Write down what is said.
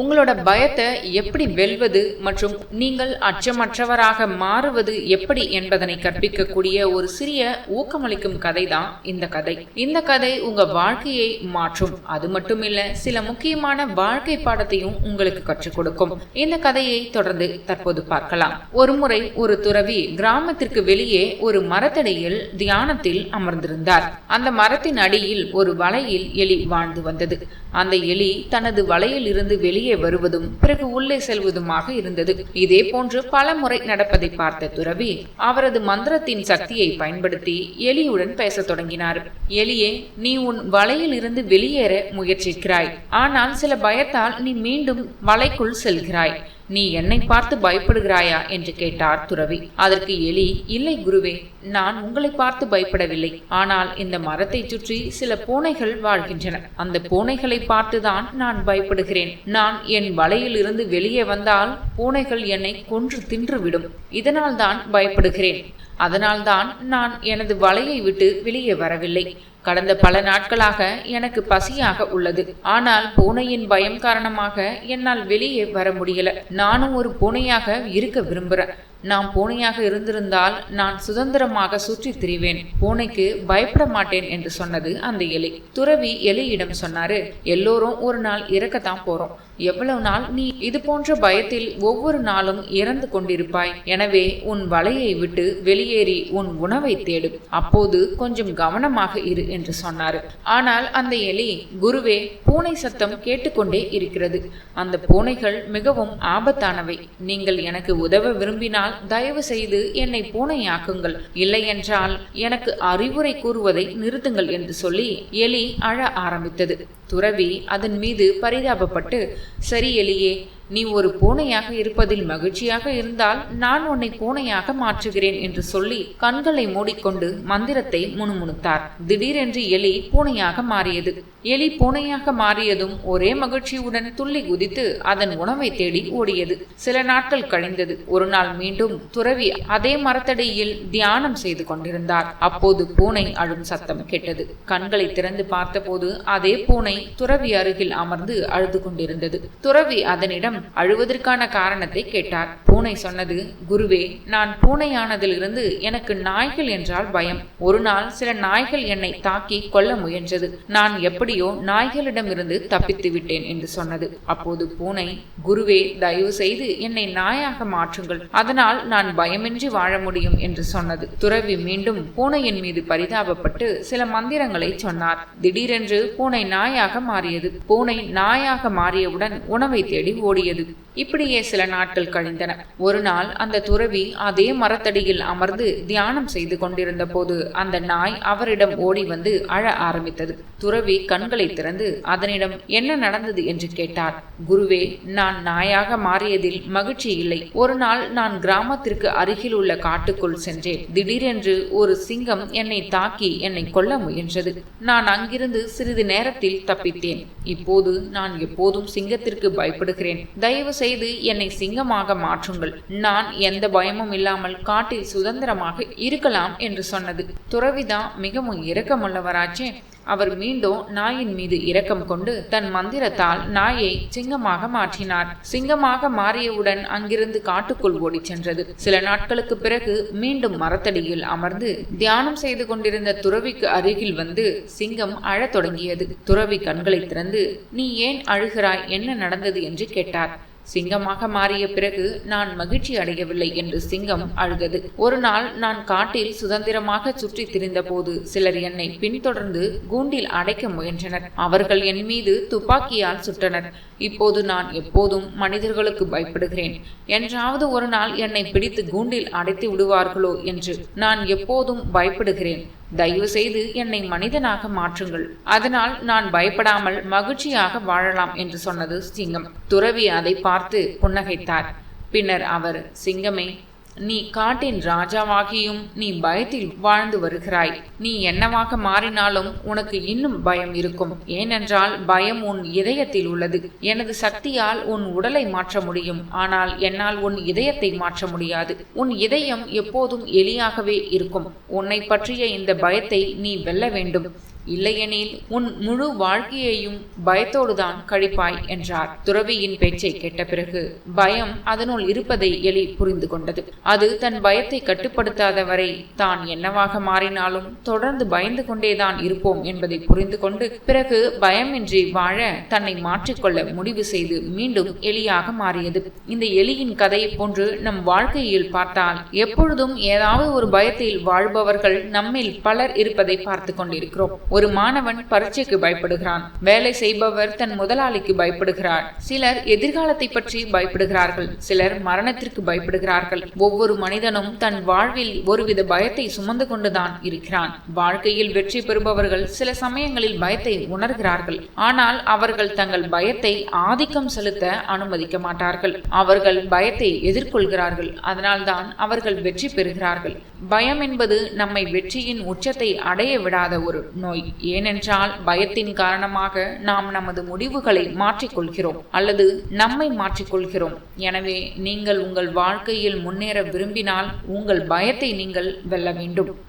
உங்களோட பயத்தை எப்படி வெல்வது மற்றும் நீங்கள் அச்சமற்றவராக மாறுவது எப்படி என்பதனை கற்பிக்கக்கூடிய ஒரு சிறிய ஊக்கமளிக்கும் கதை தான் இந்த கதை. இந்த கதை உங்க வாழ்க்கையை மாற்றும். அது மட்டுமில்ல சில முக்கியமான வாழ்க்கை பாடத்தையும் உங்களுக்கு கற்றுக் கொடுக்கும். இந்த கதையை தொடர்ந்து தற்போது பார்க்கலாம். ஒருமுறை ஒரு துறவி கிராமத்திற்கு வெளியே ஒரு மரத்தடியில் தியானத்தில் அமர்ந்திருந்தார். அந்த மரத்தின் அடியில் ஒரு வலையில் எலி வாழ்ந்து வந்தது. அந்த எலி தனது வலையில் இருந்து வெளியே வருவதும் பிறகு உள்ளே செல்வதுமாக இருந்தது. இதே போன்று பல முறை நடப்பதை பார்த்த துறவி அவரது மந்திரத்தின் சக்தியை பயன்படுத்தி எலியுடன் பேசத் தொடங்கினார். எலியே நீ உன் வலையில் இருந்து வெளியேற முயற்சிக்கிறாய். ஆனால் சில பயத்தால் நீ மீண்டும் வலைக்குள் செல்கிறாய். நீ என்னை பார்த்து பயப்படுகிறாயா என்று கேட்டார் துறவி. அதற்கு எலி இல்லை குருவே நான் உங்களை பார்த்து பயப்படவில்லை. ஆனால் இந்த மரத்தை சுற்றி சில பூனைகள் வாழ்கின்றன. அந்த பூனைகளை பார்த்துதான் நான் பயப்படுகிறேன். நான் என் வலையில் இருந்து வெளியே வந்தால் பூனைகள் என்னை கொன்று தின்றுவிடும் இதனால் தான் பயப்படுகிறேன். அதனால்தான் நான் எனது வலையை விட்டு வெளியே வரவில்லை. கடந்த பல நாட்களாக எனக்கு பசியாக உள்ளது. ஆனால் பூனையின் பயம் காரணமாக என்னால் வெளியே வர முடியல. நானும் ஒரு பூனையாக இருக்க விரும்புகிறேன் நான் பூனையாக இருந்திருந்தால் நான் சுதந்திரமாக சுற்றி திரிவேன். பூனைக்கு பயப்பட மாட்டேன் என்று சொன்னது அந்த எலி. துறவி எலியிடம் சொன்னாரு எல்லோரும் ஒரு நாள் இறக்கத்தான் போறோம். எவ்வளவு நாள் நீ இது போன்ற பயத்தில் ஒவ்வொரு நாளும் இறந்து கொண்டிருப்பாய். எனவே உன் வலையை விட்டு வெளியேறி உன் உணவை தேடு. அப்போது கொஞ்சம் கவனமாக இரு என்று சொன்னார். ஆனால் அந்த எலி குருவே பூனை சத்தம் கேட்டுக்கொண்டே இருக்கிறது. அந்த பூனைகள் மிகவும் ஆபத்தானவை. நீங்கள் எனக்கு உதவ விரும்பினால் தயவு செய்து என்னை பூனையாக்குங்கள். இல்லை என்றால் எனக்கு அறிவுரை கூறுவதை நிறுத்துங்கள் என்று சொல்லி எலி அழ ஆரம்பித்தது. துறவி அதன் மீது பரிதாபப்பட்டு சரி எலியே நீ ஒரு பூனையாக இருப்பதில் மகிழ்ச்சியாக இருந்தால் நான் உன்னை பூனையாக மாற்றுகிறேன் என்று சொல்லி கண்களை மூடிக்கொண்டு மந்திரத்தை முணுமுணுத்தார். திடீரென்று எலி பூனையாக மாறியது. எலி பூனையாக மாறியதும் ஒரே மகிழ்ச்சியுடன் துள்ளி குதித்து அதன் உணவை தேடி ஓடியது. சில நாட்கள் கழிந்தது. ஒரு நாள் மீண்டும் துறவி அதே மரத்தடியில் தியானம் செய்து கொண்டிருந்தார். அப்போது பூனை அழும் சத்தம் கேட்டது. கண்களை திறந்து பார்த்தபோது அதே பூனை துறவி அருகில் அமர்ந்து அழுது கொண்டிருந்தது. துறவி அதனிடம் அழுவதற்கான காரணத்தை கேட்டார். பூனை சொன்னது குருவே நான் பூனையானதிலிருந்து எனக்கு நாய்கள் என்றால் பயம். ஒரு நாள் சில நாய்கள் என்னை தாக்கி கொல்ல முயன்றது. நான் எப்படியோ நாய்களிடமிருந்து தப்பித்து விட்டேன் என்று சொன்னது. அப்போது பூனை குருவே தயவு செய்து என்னை நாயாக மாற்றுங்கள். அதனால் நான் பயமின்றி வாழ முடியும் என்று சொன்னது. துறவி மீண்டும் பூனையின் மீது பரிதாபப்பட்டு சில மந்திரங்களை சொன்னார். திடீரென்று பூனை நாயாக மாறியது. பூனை நாயாக மாறியவுடன் உணவை தேடி ஓடியது. தவறியது இப்படியே சில நாட்கள் கழிந்தன. ஒரு நாள் அந்த துறவி அதே மரத்தடியில் அமர்ந்து தியானம் செய்து கொண்டிருந்த போது அந்த நாய் அவரிடம் ஓடி வந்து அழ ஆரம்பித்தது. துறவி கண்களை திறந்து அதனிடம் என்ன நடந்தது? என்று கேட்டார். குருவே நான் நாயாக மாறியதில் மகிழ்ச்சி இல்லை. ஒரு நாள் நான் கிராமத்திற்கு அருகில் உள்ள காட்டுக்குள் சென்றேன். திடீரென்று ஒரு சிங்கம் என்னை தாக்கி என்னை கொல்ல முயன்றது. நான் அங்கிருந்து சிறிது நேரத்தில் தப்பித்தேன். இப்போது நான் எப்போதும் சிங்கத்திற்கு பயப்படுகிறேன். தயவு செய்து என்னை சிங்கமாக மாற்றுங்கள். நான் எந்த பயமும் இல்லாமல் காட்டில் சுதந்திரமாக இருக்கலாம் என்று சொன்னது. துறவிதான் மிகவும் இரக்கமுள்ளவராச்சே. அவர் மீண்டும் நாயின் மீது இரக்கம் கொண்டு தன் மந்திரத்தால் நாயை சிங்கமாக மாற்றினார். சிங்கமாக மாறியவுடன் அங்கிருந்து காட்டுக்குள் ஓடிச் சென்றது. சில நாட்களுக்கு பிறகு மீண்டும் மரத்தடியில் அமர்ந்து தியானம் செய்து கொண்டிருந்த துறவிக்கு அருகில் வந்து சிங்கம் அழத் தொடங்கியது. துறவி கண்களை திறந்து நீ ஏன் அழுகிறாய்? என்ன நடந்தது? என்று கேட்டார். சிங்கமாக மாறிய பிறகு நான் மகிழ்ச்சி அடையவில்லை என்று சிங்கம் அழுதது. ஒரு நாள் நான் காட்டில் சுதந்திரமாக சுற்றி திரிந்த போது சிலர் என்னை பின்தொடர்ந்து கூண்டில் அடைக்க முயன்றனர். அவர்கள் என் மீது துப்பாக்கியால் சுட்டனர். இப்போது நான் எப்போதும் மனிதர்களுக்கு பயப்படுகிறேன். என்றாவது ஒரு நாள் என்னை பிடித்து கூண்டில் அடைத்து விடுவார்களோ என்று நான் எப்போதும் பயப்படுகிறேன். தயவு செய்து என்னை மனிதனாக மாற்றுங்கள். அதனால் நான் பயப்படாமல் மகிழ்ச்சியாக வாழலாம் என்று சொன்னது சிங்கம். துறவி அதை பார்த்து புன்னகைத்தார். பின்னர் அவர் சிங்கமே நீ காட்டின் ராஜாவாகியும் நீ பயத்தில் வாழ்ந்து வருகிறாய். நீ என்னவாக மாறினாலும் உனக்கு இன்னும் பயம் இருக்கும். ஏனென்றால் பயம் உன் இதயத்தில் உள்ளது. எனது சக்தியால் உன் உடலை மாற்ற முடியும். ஆனால் என்னால் உன் இதயத்தை மாற்ற முடியாது. உன் இதயம் எப்போதும் எளியாகவே இருக்கும். உன்னை பற்றிய இந்த பயத்தை நீ வெல்ல வேண்டும். இல்லையெனில் உன் முழு வாழ்க்கையையும் பயத்தோடுதான் கழிப்பாய் என்றார். துறவியின் பேச்சை கேட்ட பிறகு பயம் அதனுள் இருப்பதை எலி புரிந்து கொண்டது. அது தன் பயத்தை கட்டுப்படுத்தாத வரை தான் என்னவாக மாறினாலும் தொடர்ந்து பயந்து கொண்டேதான் இருப்போம் என்பதை புரிந்து கொண்டு பிறகு பயமின்றி வாழ தன்னை மாற்றிக்கொள்ள முடிவு செய்து மீண்டும் எலியாக மாறியது. இந்த எலியின் கதையை போன்று நம் வாழ்க்கையில் பார்த்தால் எப்பொழுதும் ஏதாவது ஒரு பயத்தில் வாழ்பவர்கள் நம்மில் பலர் இருப்பதை பார்த்து கொண்டிருக்கிறோம். ஒரு மாணவன் பரீட்சைக்கு பயப்படுகிறான். வேலை செய்பவர் தன் முதலாளிக்கு பயப்படுகிறார். சிலர் எதிர்காலத்தை பற்றி பயப்படுகிறார்கள். சிலர் மரணத்திற்கு பயப்படுகிறார்கள். ஒவ்வொரு மனிதனும் தன் வாழ்வில் ஒருவித பயத்தை சுமந்து கொண்டுதான் இருக்கிறான். வாழ்க்கையில் வெற்றி பெறுபவர்கள் சில சமயங்களில் பயத்தை உணர்கிறார்கள். ஆனால் அவர்கள் தங்கள் பயத்தை ஆதிக்கம் செலுத்த அனுமதிக்க மாட்டார்கள். அவர்கள் பயத்தை எதிர்கொள்கிறார்கள். அதனால்தான் அவர்கள் வெற்றி பெறுகிறார்கள். பயம் என்பது நம்மை வெற்றியின் உச்சத்தை அடைய விடாத ஒரு நோய். ஏனென்றால் பயத்தின் காரணமாக நாம் நமது முடிவுகளை மாற்றிக்கொள்கிறோம் அல்லது நம்மை மாற்றிக்கொள்கிறோம். எனவே நீங்கள் உங்கள் வாழ்க்கையில் முன்னேற விரும்பினால் உங்கள் பயத்தை நீங்கள் வெல்ல வேண்டும்.